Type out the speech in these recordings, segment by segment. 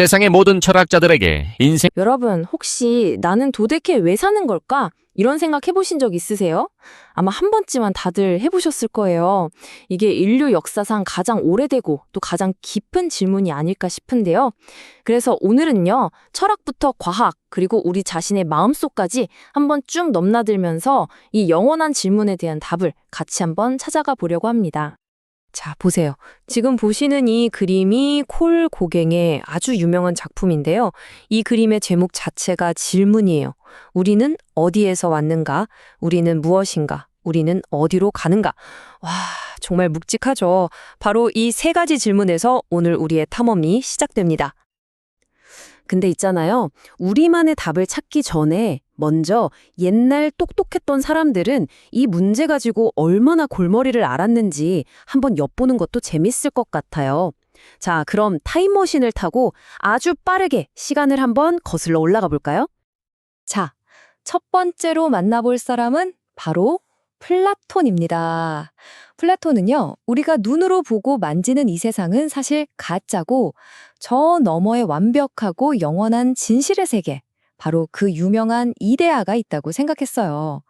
세상의 모든 철학자들에게 인생 여러분, 혹시 나는 도대체 왜 사는 걸까? 이런 생각 해보신 적 있으세요? 아마 한 번쯤은 다들 해보셨을 거예요. 이게 인류 역사상 가장 오래되고 또 가장 깊은 질문이 아닐까 싶은데요. 그래서 오늘은요, 철학부터 과학, 그리고 우리 자신의 마음속까지 한번 쭉 넘나들면서 이 영원한 질문에 대한 답을 같이 한번 찾아가 보려고 합니다. 자, 보세요. 지금 보시는 이 그림이 콜 고갱의 아주 유명한 작품인데요. 이 그림의 제목 자체가 질문이에요. 우리는 어디에서 왔는가? 우리는 무엇인가? 우리는 어디로 가는가? 와, 정말 묵직하죠. 바로 이 세 가지 질문에서 오늘 우리의 탐험이 시작됩니다. 근데 있잖아요. 우리만의 답을 찾기 전에 먼저 옛날 똑똑했던 사람들은 이 문제 가지고 얼마나 골머리를 앓았는지 한번 엿보는 것도 재밌을 것 같아요. 자, 그럼 타임머신을 타고 아주 빠르게 시간을 한번 거슬러 올라가 볼까요? 자, 첫 번째로 만나볼 사람은 바로 플라톤입니다. 플라톤은요, 우리가 눈으로 보고 만지는 이 세상은 사실 가짜고 저 너머의 완벽하고 영원한 진실의 세계, 바로 그 유명한 이데아가 있다고 생각했어요.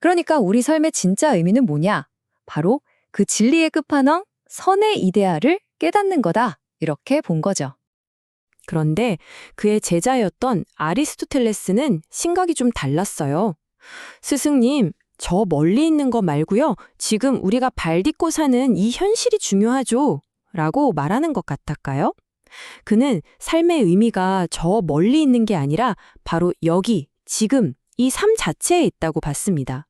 그러니까 우리 삶의 진짜 의미는 뭐냐? 바로 그 진리의 끝판왕, 선의 이데아를 깨닫는 거다. 이렇게 본 거죠. 그런데 그의 제자였던 아리스토텔레스는 생각이 좀 달랐어요. 스승님, 저 멀리 있는 거 말고요. 지금 우리가 발 딛고 사는 이 현실이 중요하죠. 라고 말하는 것 같았까요? 그는 삶의 의미가 저 멀리 있는 게 아니라 바로 여기, 지금, 이 삶 자체에 있다고 봤습니다.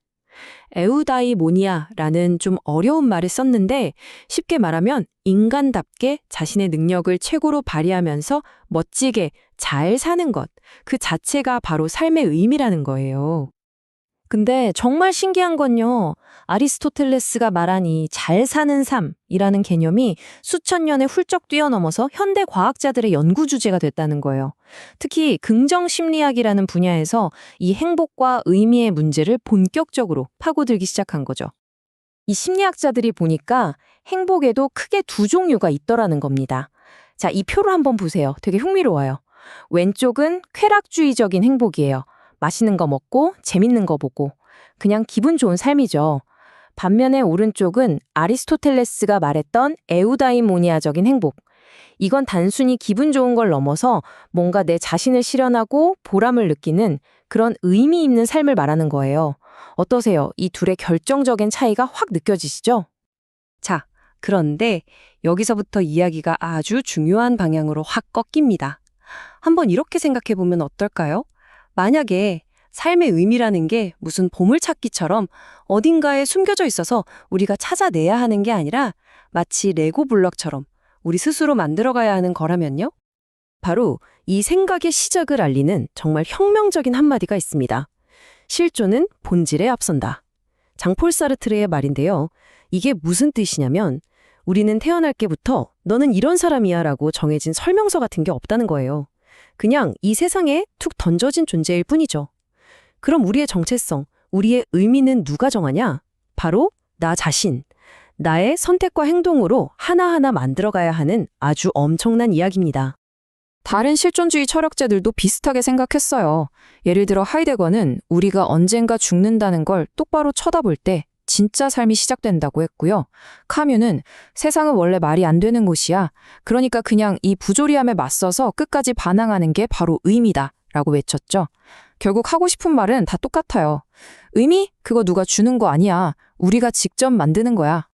에우다이모니아라는 좀 어려운 말을 썼는데 쉽게 말하면 인간답게 자신의 능력을 최고로 발휘하면서 멋지게 잘 사는 것, 그 자체가 바로 삶의 의미라는 거예요. 근데 정말 신기한 건요. 아리스토텔레스가 말한 이 잘 사는 삶이라는 개념이 수천 년에 훌쩍 뛰어넘어서 현대 과학자들의 연구 주제가 됐다는 거예요. 특히 긍정 심리학이라는 분야에서 이 행복과 의미의 문제를 본격적으로 파고들기 시작한 거죠. 이 심리학자들이 보니까 행복에도 크게 두 종류가 있더라는 겁니다. 자, 이 표를 한번 보세요. 되게 흥미로워요. 왼쪽은 쾌락주의적인 행복이에요. 맛있는 거 먹고 재밌는 거 보고 그냥 기분 좋은 삶이죠. 반면에 오른쪽은 아리스토텔레스가 말했던 에우다이모니아적인 행복. 이건 단순히 기분 좋은 걸 넘어서 뭔가 내 자신을 실현하고 보람을 느끼는 그런 의미 있는 삶을 말하는 거예요. 어떠세요? 이 둘의 결정적인 차이가 확 느껴지시죠? 자, 그런데 여기서부터 이야기가 아주 중요한 방향으로 확 꺾입니다. 한번 이렇게 생각해 보면 어떨까요? 만약에 삶의 의미라는 게 무슨 보물찾기처럼 어딘가에 숨겨져 있어서 우리가 찾아내야 하는 게 아니라 마치 레고 블럭처럼 우리 스스로 만들어가야 하는 거라면요? 바로 이 생각의 시작을 알리는 정말 혁명적인 한마디가 있습니다. 실존은 본질에 앞선다. 장폴 사르트르의 말인데요. 이게 무슨 뜻이냐면 우리는 태어날 때부터 너는 이런 사람이야 라고 정해진 설명서 같은 게 없다는 거예요. 그냥 이 세상에 툭 던져진 존재일 뿐이죠. 그럼 우리의 정체성, 우리의 의미는 누가 정하냐? 바로 나 자신. 나의 선택과 행동으로 하나하나 만들어가야 하는 아주 엄청난 이야기입니다. 다른 실존주의 철학자들도 비슷하게 생각했어요. 예를 들어 하이데거는 우리가 언젠가 죽는다는 걸 똑바로 쳐다볼 때 진짜 삶이 시작된다고 했고요. 카뮤는 세상은 원래 말이 안 되는 곳이야. 그러니까 그냥 이 부조리함에 맞서서 끝까지 반항하는 게 바로 의미다. 라고 외쳤죠. 결국 하고 싶은 말은 다 똑같아요. 의미? 그거 누가 주는 거 아니야. 우리가 직접 만드는 거야.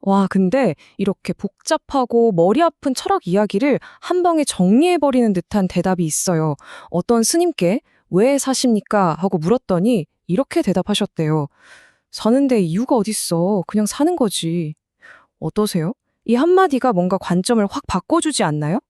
와, 근데 이렇게 복잡하고 머리 아픈 철학 이야기를 한 방에 정리해버리는 듯한 대답이 있어요. 어떤 스님께 왜 사십니까? 하고 물었더니 이렇게 대답하셨대요. 사는데 이유가 어딨어. 그냥 사는 거지. 어떠세요? 이 한마디가 뭔가 관점을 확 바꿔주지 않나요?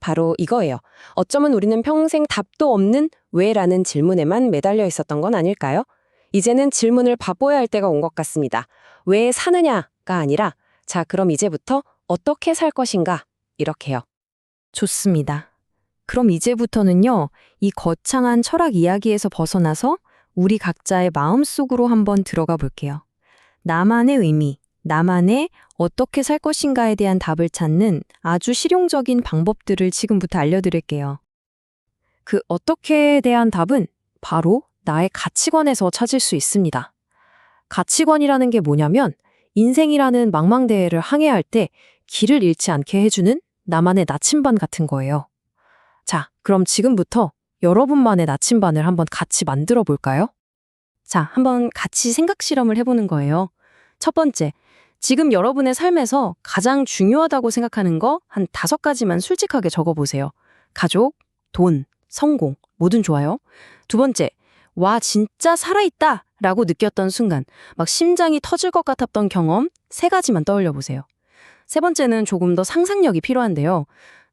바로 이거예요. 어쩌면 우리는 평생 답도 없는 왜라는 질문에만 매달려 있었던 건 아닐까요? 이제는 질문을 바꿔야 할 때가 온 것 같습니다. 왜 사느냐가 아니라 자, 그럼 이제부터 어떻게 살 것인가? 이렇게요. 좋습니다. 그럼 이제부터는요, 이 거창한 철학 이야기에서 벗어나서 우리 각자의 마음속으로 한번 들어가 볼게요. 나만의 의미, 나만의 어떻게 살 것인가에 대한 답을 찾는 아주 실용적인 방법들을 지금부터 알려드릴게요. 그 어떻게에 대한 답은 바로 나의 가치관에서 찾을 수 있습니다. 가치관이라는 게 뭐냐면 인생이라는 망망대해를 항해할 때 길을 잃지 않게 해주는 나만의 나침반 같은 거예요. 자, 그럼 지금부터 여러분만의 나침반을 한번 같이 만들어 볼까요? 자, 한번 같이 생각 실험을 해보는 거예요. 첫 번째, 지금 여러분의 삶에서 가장 중요하다고 생각하는 거 한 다섯 가지만 솔직하게 적어보세요. 가족, 돈, 성공, 뭐든 좋아요. 두 번째, 와, 진짜 살아있다! 라고 느꼈던 순간, 막 심장이 터질 것 같았던 경험 세 가지만 떠올려 보세요. 세 번째는 조금 더 상상력이 필요한데요.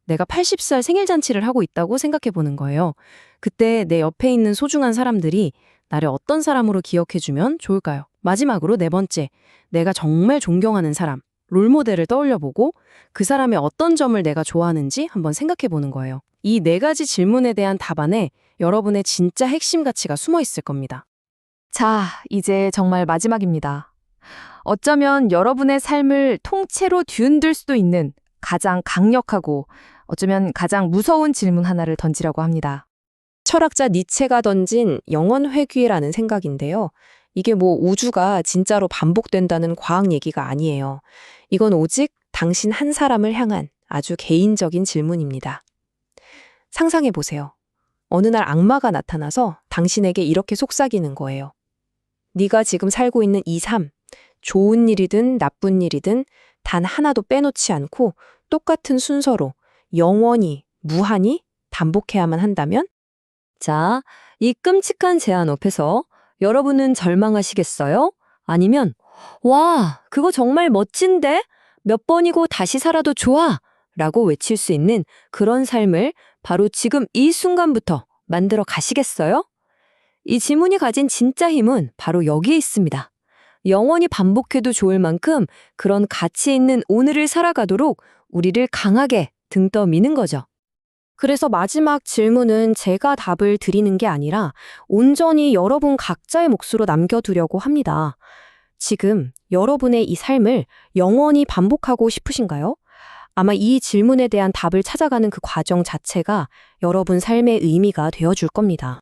내가 80살 생일 잔치를 하고 있다고 생각해 보는 거예요. 그때 내 옆에 있는 소중한 사람들이 나를 어떤 사람으로 기억해 주면 좋을까요? 마지막으로 네 번째, 내가 정말 존경하는 사람, 롤모델을 떠올려 보고 그 사람의 어떤 점을 내가 좋아하는지 한번 생각해 보는 거예요. 이 네 가지 질문에 대한 답안에 여러분의 진짜 핵심 가치가 숨어 있을 겁니다. 자, 이제 정말 마지막입니다. 어쩌면 여러분의 삶을 통째로 뒤흔들 수도 있는 가장 강력하고 어쩌면 가장 무서운 질문 하나를 던지려고 합니다. 철학자 니체가 던진 영원 회귀라는 생각인데요. 이게 뭐 우주가 진짜로 반복된다는 과학 얘기가 아니에요. 이건 오직 당신 한 사람을 향한 아주 개인적인 질문입니다. 상상해 보세요. 어느 날 악마가 나타나서 당신에게 이렇게 속삭이는 거예요. 네가 지금 살고 있는 이 삶, 좋은 일이든 나쁜 일이든 단 하나도 빼놓지 않고 똑같은 순서로 영원히, 무한히 반복해야만 한다면? 자, 이 끔찍한 제안 앞에서 여러분은 절망하시겠어요? 아니면, 와, 그거 정말 멋진데? 몇 번이고 다시 살아도 좋아! 라고 외칠 수 있는 그런 삶을 바로 지금 이 순간부터 만들어 가시겠어요? 이 지문이 가진 진짜 힘은 바로 여기에 있습니다. 영원히 반복해도 좋을 만큼 그런 가치 있는 오늘을 살아가도록 우리를 강하게 등 떠미는 거죠. 그래서 마지막 질문은 제가 답을 드리는 게 아니라 온전히 여러분 각자의 몫으로 남겨두려고 합니다. 지금 여러분의 이 삶을 영원히 반복하고 싶으신가요? 아마 이 질문에 대한 답을 찾아가는 그 과정 자체가 여러분 삶의 의미가 되어줄 겁니다.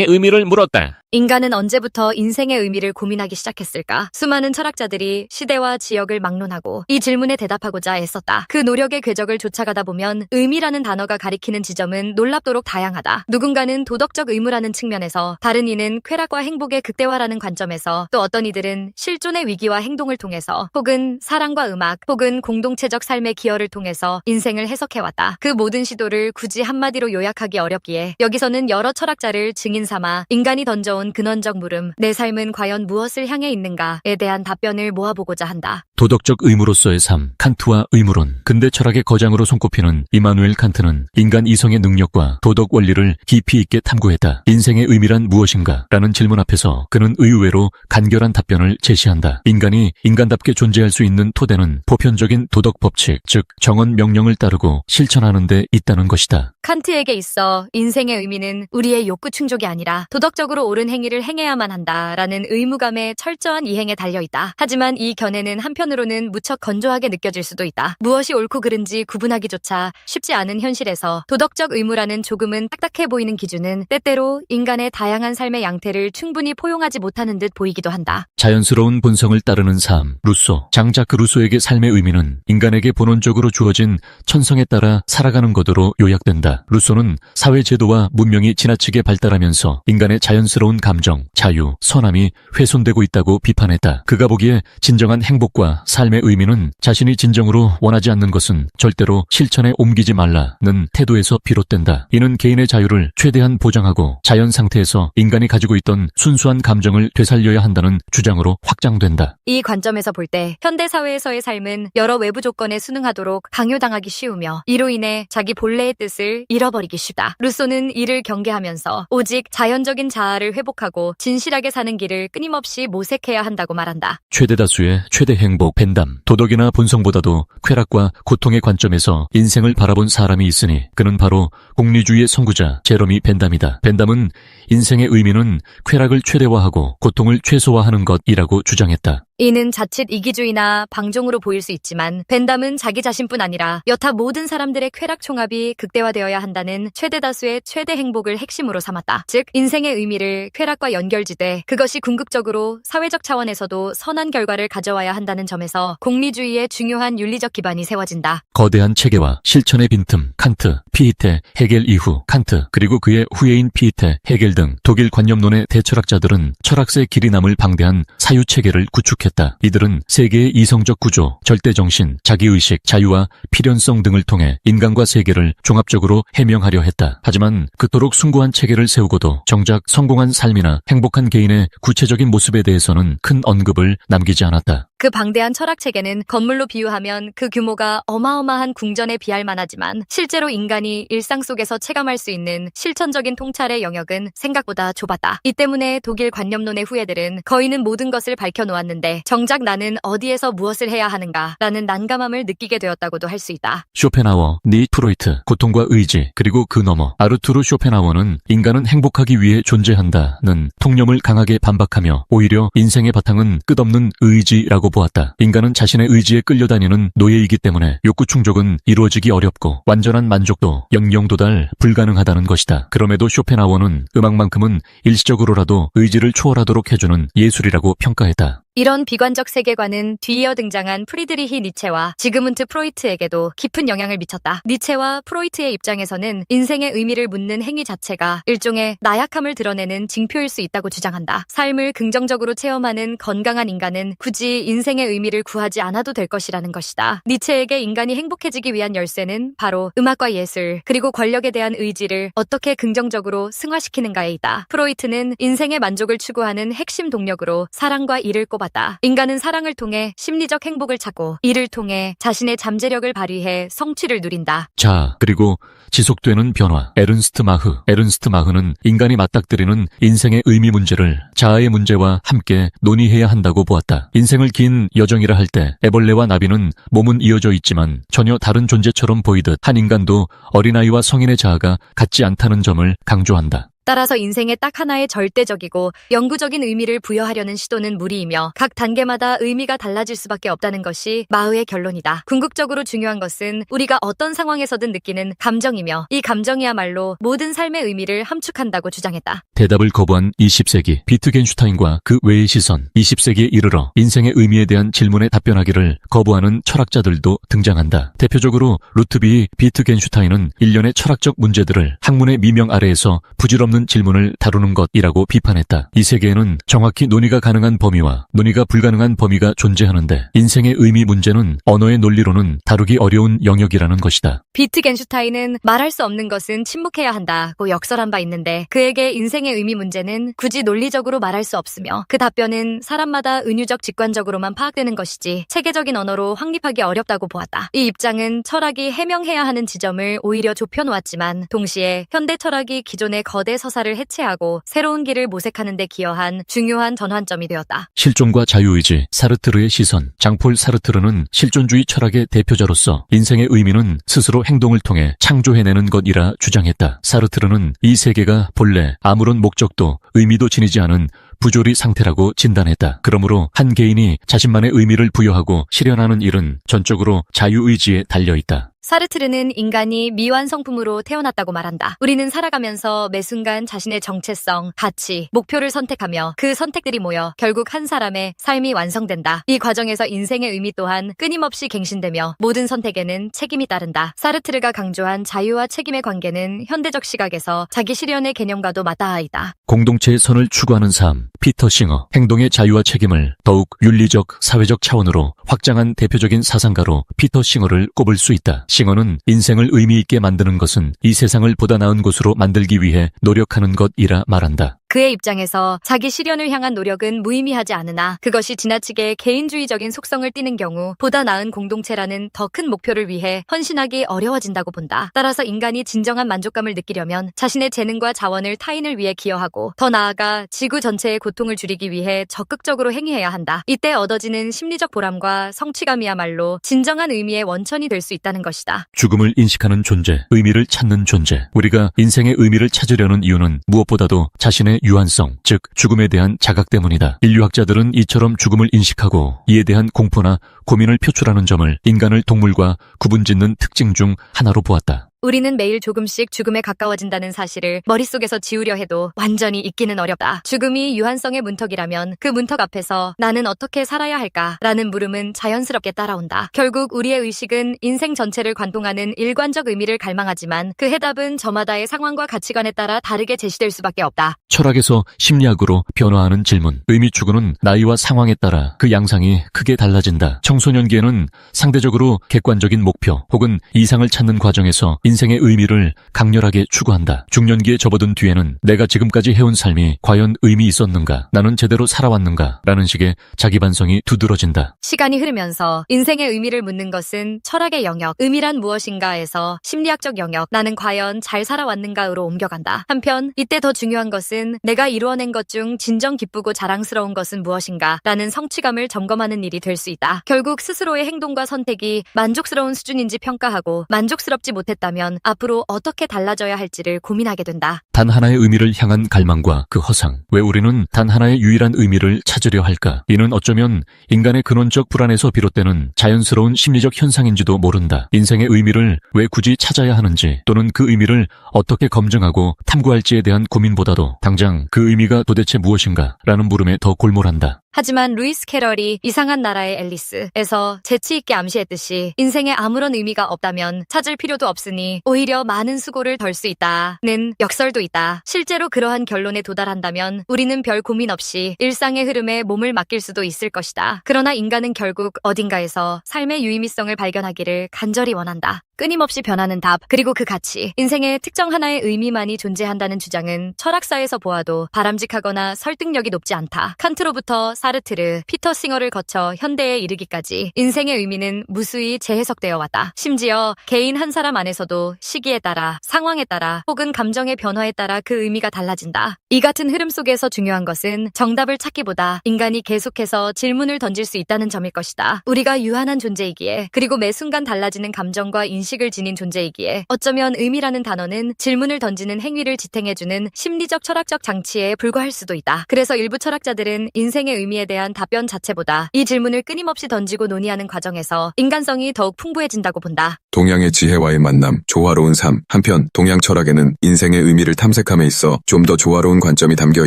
의 의미를 물었다. 인간은 언제부터 인생의 의미를 고민하기 시작했을까? 수많은 철학자들이 시대와 지역을 막론하고 이 질문에 대답하고자 애썼다. 그 노력의 궤적을 쫓아가다 보면 의미라는 단어가 가리키는 지점은 놀랍도록 다양하다. 누군가는 도덕적 의무라는 측면에서, 다른 이는 쾌락과 행복의 극대화라는 관점에서, 또 어떤 이들은 실존의 위기와 행동을 통해서, 혹은 사랑과 음악, 혹은 공동체적 삶의 기여를 통해서 인생을 해석해왔다. 그 모든 시도를 굳이 한마디로 요약하기 어렵기에 여기서는 여러 철학자를 증인 삼아 인간이 던져온 근원적 물음, 내 삶은 과연 무엇을 향해 있는가에 대한 답변을 모아보고자 한다. 도덕적 의무로서의 삶, 칸트와 의무론. 근대 철학의 거장으로 손꼽히는 이마누엘 칸트는 인간 이성의 능력과 도덕 원리를 깊이 있게 탐구했다. 인생의 의미란 무엇인가? 라는 질문 앞에서 그는 의외로 간결한 답변을 제시한다. 인간이 인간답게 존재할 수 있는 토대는 보편적인 도덕 법칙, 즉 정언 명령을 따르고 실천하는 데 있다는 것이다. 칸트에게 있어 인생의 의미는 우리의 욕구 충족이 아니라 도덕적으로 옳은 행위를 행해야만 한다라는 의무감의 철저한 이행에 달려 있다. 하지만 이 견해는 한편 으로는 무척 건조하게 느껴질 수도 있다. 무엇이 옳고 그른지 구분하기조차 쉽지 않은 현실에서 도덕적 의무라는 조금은 딱딱해 보이는 기준은 때때로 인간의 다양한 삶의 양태를 충분히 포용하지 못하는 듯 보이기도 한다. 자연스러운 본성을 따르는 삶, 루소. 장자크 루소에게 삶의 의미는 인간에게 본원적으로 주어진 천성에 따라 살아가는 것으로 요약된다. 루소는 사회 제도와 문명이 지나치게 발달하면서 인간의 자연스러운 감정, 자유, 선함이 훼손되고 있다고 비판했다. 그가 보기에 진정한 행복과 삶의 의미는 자신이 진정으로 원하지 않는 것은 절대로 실천에 옮기지 말라는 태도에서 비롯된다. 이는 개인의 자유를 최대한 보장하고 자연 상태에서 인간이 가지고 있던 순수한 감정을 되살려야 한다는 주장으로 확장된다. 이 관점에서 볼 때 현대 사회에서의 삶은 여러 외부 조건에 순응하도록 강요당하기 쉬우며 이로 인해 자기 본래의 뜻을 잃어버리기 쉽다. 루소는 이를 경계하면서 오직 자연적인 자아를 회복하고 진실하게 사는 길을 끊임없이 모색해야 한다고 말한다. 최대 다수의 최대 행복, 행복, 벤담, 도덕이나 본성보다도 쾌락과 고통의 관점에서 인생을 바라본 사람이 있으니 그는 바로 공리주의의 선구자 제러미 벤담이다. 벤담은 인생의 의미는 쾌락을 최대화하고 고통을 최소화하는 것이라고 주장했다. 이는 자칫 이기주의나 방종으로 보일 수 있지만 벤담은 자기 자신뿐 아니라 여타 모든 사람들의 쾌락 총합이 극대화되어야 한다는 최대 다수의 최대 행복을 핵심으로 삼았다. 즉 인생의 의미를 쾌락과 연결지되 그것이 궁극적으로 사회적 차원에서도 선한 결과를 가져와야 한다는 점에서 공리주의의 중요한 윤리적 기반이 세워진다. 거대한 체계와 실천의 빈틈, 칸트, 피히테, 헤겔 이후 칸트, 그리고 그의 후예인 피히테, 헤겔 등 독일 관념론의 대철학자들은 철학의 길이 남을 방대한 사유체계를 구축 했다. 이들은 세계의 이성적 구조, 절대정신, 자기의식, 자유와 필연성 등을 통해 인간과 세계를 종합적으로 해명하려 했다. 하지만 그토록 숭고한 체계를 세우고도 정작 성공한 삶이나 행복한 개인의 구체적인 모습에 대해서는 큰 언급을 남기지 않았다. 그 방대한 철학 체계는 건물로 비유하면 그 규모가 어마어마한 궁전에 비할 만하지만 실제로 인간이 일상 속에서 체감할 수 있는 실천적인 통찰의 영역은 생각보다 좁았다. 이 때문에 독일 관념론의 후예들은 거의는 모든 것을 밝혀놓았는데 정작 나는 어디에서 무엇을 해야 하는가 라는 난감함을 느끼게 되었다고도 할 수 있다. 쇼펜하워, 니 프로이트, 고통과 의지, 그리고 그 너머 아르투르 쇼펜하워는 인간은 행복하기 위해 존재한다는 통념을 강하게 반박하며 오히려 인생의 바탕은 끝없는 의지라고 보았다. 인간은 자신의 의지에 끌려다니는 노예이기 때문에 욕구 충족은 이루어지기 어렵고 완전한 만족도 영영 도달 불가능하다는 것이다. 그럼에도 쇼펜하워는 음악만큼은 일시적으로라도 의지를 초월하도록 해주는 예술이라고 평가했다. 이런 비관적 세계관은 뒤이어 등장한 프리드리히 니체와 지그문트 프로이트에게도 깊은 영향을 미쳤다. 니체와 프로이트의 입장에서는 인생의 의미를 묻는 행위 자체가 일종의 나약함을 드러내는 징표일 수 있다고 주장한다. 삶을 긍정적으로 체험하는 건강한 인간은 굳이 인생의 의미를 구하지 않아도 될 것이라는 것이다. 니체에게 인간이 행복해지기 위한 열쇠는 바로 음악과 예술, 그리고 권력에 대한 의지를 어떻게 긍정적으로 승화시키는가에 있다. 프로이트는 인생의 만족을 추구하는 핵심 동력으로 사랑과 일을 꼽았 다. 인간은 사랑을 통해 심리적 행복을 찾고 이를 통해 자신의 잠재력을 발휘해 성취를 누린다. 자, 그리고 지속되는 변화. 에른스트 마흐. 에른스트 마흐는 인간이 맞닥뜨리는 인생의 의미 문제를 자아의 문제와 함께 논의해야 한다고 보았다. 인생을 긴 여정이라 할 때 애벌레와 나비는 몸은 이어져 있지만 전혀 다른 존재처럼 보이듯 한 인간도 어린아이와 성인의 자아가 같지 않다는 점을 강조한다. 따라서 인생에 딱 하나의 절대적이고 영구적인 의미를 부여하려는 시도는 무리이며 각 단계마다 의미가 달라질 수밖에 없다는 것이 마흐의 결론이다. 궁극적으로 중요한 것은 우리가 어떤 상황에서든 느끼는 감정이며 이 감정이야말로 모든 삶의 의미를 함축한다고 주장했다. 대답을 거부한 20세기 비트겐슈타인과 그 외의 시선, 20세기에 이르러 인생의 의미에 대한 질문에 답변하기를 거부하는 철학자들도 등장한다. 대표적으로 루트비 비트겐슈타인은 일련의 철학적 문제들을 학문의 미명 아래에서 부질없는 질문을 다루는 것이라고 비판했다. 이 세계에는 정확히 논의가 가능한 범위와 논의가 불가능한 범위가 존재하는데 인생의 의미 문제는 언어의 논리로는 다루기 어려운 영역이라는 것이다. 비트겐슈타인은 말할 수 없는 것은 침묵해야 한다고 역설한 바 있는데 그에게 인생의 의미 문제는 굳이 논리적으로 말할 수 없으며 그 답변은 사람마다 은유적 직관적으로만 파악되는 것이지 체계적인 언어로 확립하기 어렵다고 보았다. 이 입장은 철학이 해명해야 하는 지점을 오히려 좁혀놓았지만 동시에 현대 철학이 기존의 거대 서사를 해체하고 새로운 길을 모색하는 데 기여한 중요한 전환점이 되었다. 실존과 자유의지, 사르트르의 시선. 장폴 사르트르는 실존주의 철학의 대표자로서 인생의 의미는 스스로 행동을 통해 창조해내는 것이라 주장했다. 사르트르는 이 세계가 본래 아무런 목적도 의미도 지니지 않은 부조리 상태라고 진단했다. 그러므로 한 개인이 자신만의 의미를 부여하고 실현하는 일은 전적으로 자유의지에 달려있다. 사르트르는 인간이 미완 성품으로 태어났다고 말한다. 우리는 살아가면서 매 순간 자신의 정체성, 가치, 목표를 선택하며 그 선택들이 모여 결국 한 사람의 삶이 완성된다. 이 과정에서 인생의 의미 또한 끊임없이 갱신되며 모든 선택에는 책임이 따른다. 사르트르가 강조한 자유와 책임의 관계는 현대적 시각에서 자기 실현의 개념과도 맞닿아 있다. 공동체의 선을 추구하는 삶, 피터 싱어, 행동의 자유와 책임을 더욱 윤리적, 사회적 차원으로 확장한 대표적인 사상가로 피터 싱어를 꼽을 수 있다. 싱어는 인생을 의미 있게 만드는 것은 이 세상을 보다 나은 곳으로 만들기 위해 노력하는 것이라 말한다. 그의 입장에서 자기 실현을 향한 노력은 무의미하지 않으나 그것이 지나치게 개인주의적인 속성을 띠는 경우 보다 나은 공동체라는 더 큰 목표를 위해 헌신하기 어려워진다고 본다. 따라서 인간이 진정한 만족감을 느끼려면 자신의 재능과 자원을 타인을 위해 기여하고 더 나아가 지구 전체의 고통을 줄이기 위해 적극적으로 행위해야 한다. 이때 얻어지는 심리적 보람과 성취감이야말로 진정한 의미의 원천이 될 수 있다는 것이다. 죽음을 인식하는 존재, 의미를 찾는 존재. 우리가 인생의 의미를 찾으려는 이유는 무엇보다도 자신의 유한성, 즉 죽음에 대한 자각 때문이다. 인류학자들은 이처럼 죽음을 인식하고 이에 대한 공포나 고민을 표출하는 점을 인간을 동물과 구분짓는 특징 중 하나로 보았다. 우리는 매일 조금씩 죽음에 가까워진다는 사실을 머릿속에서 지우려 해도 완전히 잊기는 어렵다. 죽음이 유한성의 문턱이라면 그 문턱 앞에서 나는 어떻게 살아야 할까 라는 물음은 자연스럽게 따라온다. 결국 우리의 의식은 인생 전체를 관통하는 일관적 의미를 갈망하지만 그 해답은 저마다의 상황과 가치관에 따라 다르게 제시될 수밖에 없다. 철학에서 심리학으로 변화하는 질문. 의미 추구는 나이와 상황에 따라 그 양상이 크게 달라진다. 청소년기에는 상대적으로 객관적인 목표 혹은 이상을 찾는 과정에서 인 생의 의미를 강렬하게 추구한다. 중년기에 접어든 뒤에는 내가 지금까지 해온 삶이 과연 의미 있었는가? 나는 제대로 살아왔는가? 라는 식의 자기 반성이 두드러진다. 시간이 흐르면서 인생의 의미를 묻는 것은 철학의 영역, 의미란 무엇인가에서 심리학적 영역, 나는 과연 잘 살아왔는가로 옮겨간다. 한편 이때 더 중요한 것은 내가 이루어낸 것 중 진정 기쁘고 자랑스러운 것은 무엇인가 라는 성취감을 점검하는 일이 될 수 있다. 결국 스스로의 행동과 선택이 만족스러운 수준인지 평가하고 만족스럽지 못했다면 앞으로 어떻게 달라져야 할지를 고민하게 된다. 단 하나의 의미를 향한 갈망과 그 허상. 왜 우리는 단 하나의 유일한 의미를 찾으려 할까? 이는 어쩌면 인간의 근원적 불안에서 비롯되는 자연스러운 심리적 현상인지도 모른다. 인생의 의미를 왜 굳이 찾아야 하는지 또는 그 의미를 어떻게 검증하고 탐구할지에 대한 고민보다도 당장 그 의미가 도대체 무엇인가? 라는 물음에 더 골몰한다. 하지만 루이스 캐럴이 이상한 나라의 앨리스에서 재치있게 암시했듯이 인생에 아무런 의미가 없다면 찾을 필요도 없으니 오히려 많은 수고를 덜 수 있다는 역설도 있다. 실제로 그러한 결론에 도달한다면 우리는 별 고민 없이 일상의 흐름에 몸을 맡길 수도 있을 것이다. 그러나 인간은 결국 어딘가에서 삶의 유의미성을 발견하기를 간절히 원한다. 끊임없이 변하는 답, 그리고 그 가치, 인생의 특정 하나의 의미만이 존재한다는 주장은 철학사에서 보아도 바람직하거나 설득력이 높지 않다. 칸트로부터 사르트르, 피터 싱어를 거쳐 현대에 이르기까지 인생의 의미는 무수히 재해석되어 왔다. 심지어 개인 한 사람 안에서도 시기에 따라, 상황에 따라, 혹은 감정의 변화에 따라 그 의미가 달라진다. 이 같은 흐름 속에서 중요한 것은 정답을 찾기보다 인간이 계속해서 질문을 던질 수 있다는 점일 것이다. 우리가 유한한 존재이기에, 그리고 매 순간 달라지는 감정과 인식 을 지닌 존재이기에, 어쩌면 의미라는 단어는 질문을 던지는 행위를 지탱해주는 심리적 철학적 장치에 불과할 수도 있다. 그래서 일부 철학자들은 인생의 의미에 대한 답변 자체보다 이 질문을 끊임없이 던지고 논의하는 과정에서 인간성이 더욱 풍부해진다고 본다. 동양의 지혜와의 만남, 조화로운 삶. 한편 동양 철학에는 인생의 의미를 탐색함에 있어 좀 더 조화로운 관점이 담겨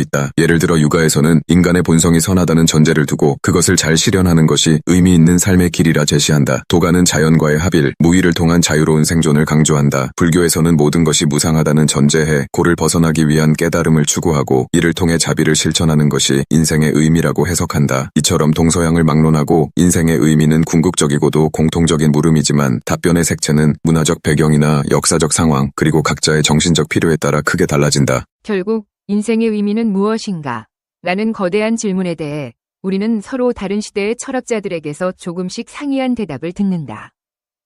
있다. 예를 들어 육아에서는 인간의 본성이 선하다는 전제를 두고 그것을 잘 실현하는 것이 의미 있는 삶의 길이라 제시한다. 도가는 자연과의 합일, 무의를 통한 자유로운 생존을 강조한다. 불교에서는 모든 것이 무상하다는 전제해 고를 벗어나기 위한 깨달음을 추구하고 이를 통해 자비를 실천하는 것이 인생의 의미라고 해석한다. 이처럼 동서양을 막론하고 인생의 의미는 궁극적이고도 공통적인 물음이지만 답변의 색채는 문화적 배경이나 역사적 상황 그리고 각자의 정신적 필요에 따라 크게 달라진다. 결국 인생의 의미는 무엇인가? 라는 거대한 질문에 대해 우리는 서로 다른 시대의 철학자들에게서 조금씩 상이한 대답을 듣는다.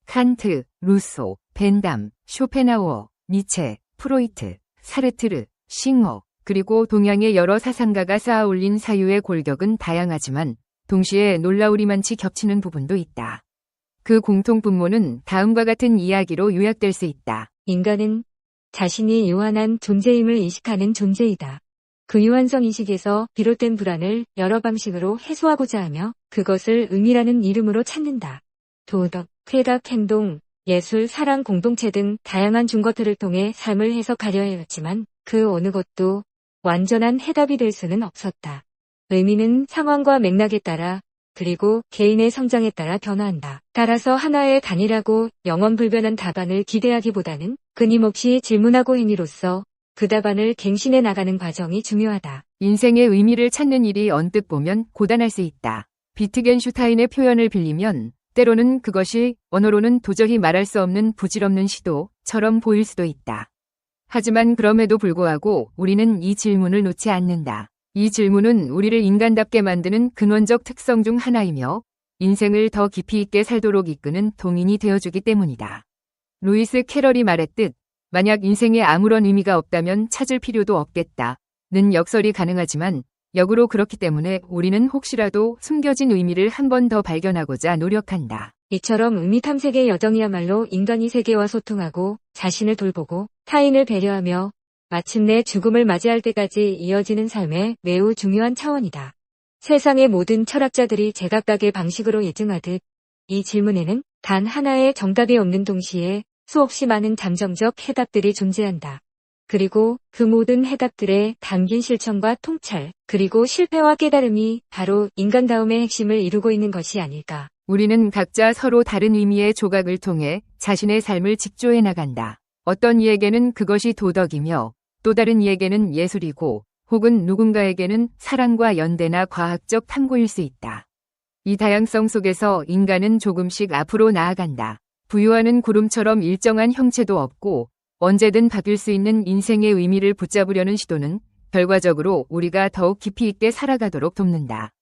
칸트, 루소, 벤담, 쇼펜하우어, 니체, 프로이트, 사르트르, 싱어, 그리고 동양의 여러 사상가가 쌓아 올린 사유의 골격은 다양하지만 동시에 놀라우리만치 겹치는 부분도 있다. 그 공통 분모는 다음과 같은 이야기로 요약될 수 있다. 인간은 자신이 유한한 존재임을 인식하는 존재이다. 그 유한성 인식에서 비롯된 불안을 여러 방식으로 해소하고자 하며 그것을 의미라는 이름으로 찾는다. 도덕, 쾌락, 행동, 예술, 사랑, 공동체 등 다양한 중거틀을 통해 삶을 해석하려 해왔지만 그 어느 것도 완전한 해답이 될 수는 없었다. 의미는 상황과 맥락에 따라 그리고 개인의 성장에 따라 변화한다. 따라서 하나의 단일하고 영원불변한 답안을 기대하기보다는 끊임없이 질문하고 행위로써 그 답안을 갱신해 나가는 과정이 중요하다. 인생의 의미를 찾는 일이 언뜻 보면 고단할 수 있다. 비트겐슈타인의 표현을 빌리면 때로는 그것이 언어로는 도저히 말할 수 없는 부질없는 시도처럼 보일 수도 있다. 하지만 그럼에도 불구하고 우리는 이 질문을 놓지 않는다. 이 질문은 우리를 인간답게 만드는 근원적 특성 중 하나이며 인생을 더 깊이 있게 살도록 이끄는 동인이 되어주기 때문이다. 루이스 캐럴이 말했듯 만약 인생에 아무런 의미가 없다면 찾을 필요도 없겠다. 는 역설이 가능하지만 역으로 그렇기 때문에 우리는 혹시라도 숨겨진 의미를 한 번 더 발견하고자 노력한다. 이처럼 의미 탐색의 여정이야말로 인간이 세계와 소통하고 자신을 돌보고 타인을 배려하며 마침내 죽음을 맞이할 때까지 이어지는 삶의 매우 중요한 차원이다. 세상의 모든 철학자들이 제각각의 방식으로 예증하듯 이 질문에는 단 하나의 정답이 없는 동시에 수없이 많은 잠정적 해답들이 존재한다. 그리고 그 모든 해답들의 담긴 실천과 통찰, 그리고 실패와 깨달음이 바로 인간다움의 핵심을 이루고 있는 것이 아닐까. 우리는 각자 서로 다른 의미의 조각을 통해 자신의 삶을 직조해 나간다. 어떤 이에게는 그것이 도덕이며 또 다른 이에게는 예술이고 혹은 누군가에게는 사랑과 연대나 과학적 탐구일 수 있다. 이 다양성 속에서 인간은 조금씩 앞으로 나아간다. 부유하는 구름처럼 일정한 형체도 없고 언제든 바뀔 수 있는 인생의 의미를 붙잡으려는 시도는 결과적으로 우리가 더욱 깊이 있게 살아가도록 돕는다.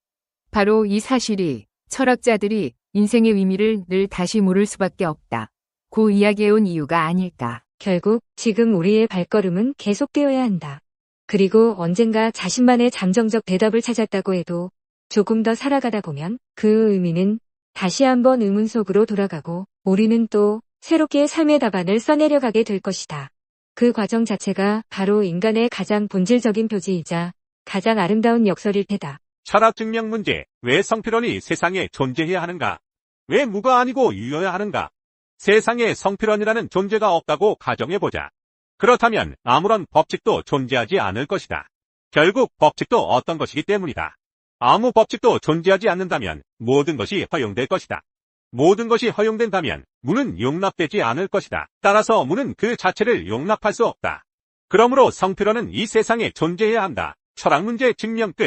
바로 이 사실이 철학자들이 인생의 의미를 늘 다시 물을 수밖에 없다. 고 이야기해온 이유가 아닐까. 결국 지금 우리의 발걸음은 계속되어야 한다. 그리고 언젠가 자신만의 잠정적 대답을 찾았다고 해도 조금 더 살아가다 보면 그 의미는 다시 한번 의문 속으로 돌아가고 우리는 또 새롭게 삶의 답안을 써내려가게 될 것이다. 그 과정 자체가 바로 인간의 가장 본질적인 표지이자 가장 아름다운 역설일 테다. 철학 증명 문제. 왜 성필원이 세상에 존재해야 하는가? 왜 무가 아니고 유여야 하는가? 세상에 성필원이라는 존재가 없다고 가정해보자. 그렇다면 아무런 법칙도 존재하지 않을 것이다. 결국 법칙도 어떤 것이기 때문이다. 아무 법칙도 존재하지 않는다면 모든 것이 허용될 것이다. 모든 것이 허용된다면 무는 용납되지 않을 것이다. 따라서 무는 그 자체를 용납할 수 없다. 그러므로 성필원은 이 세상에 존재해야 한다. 철학 문제 증명 끝.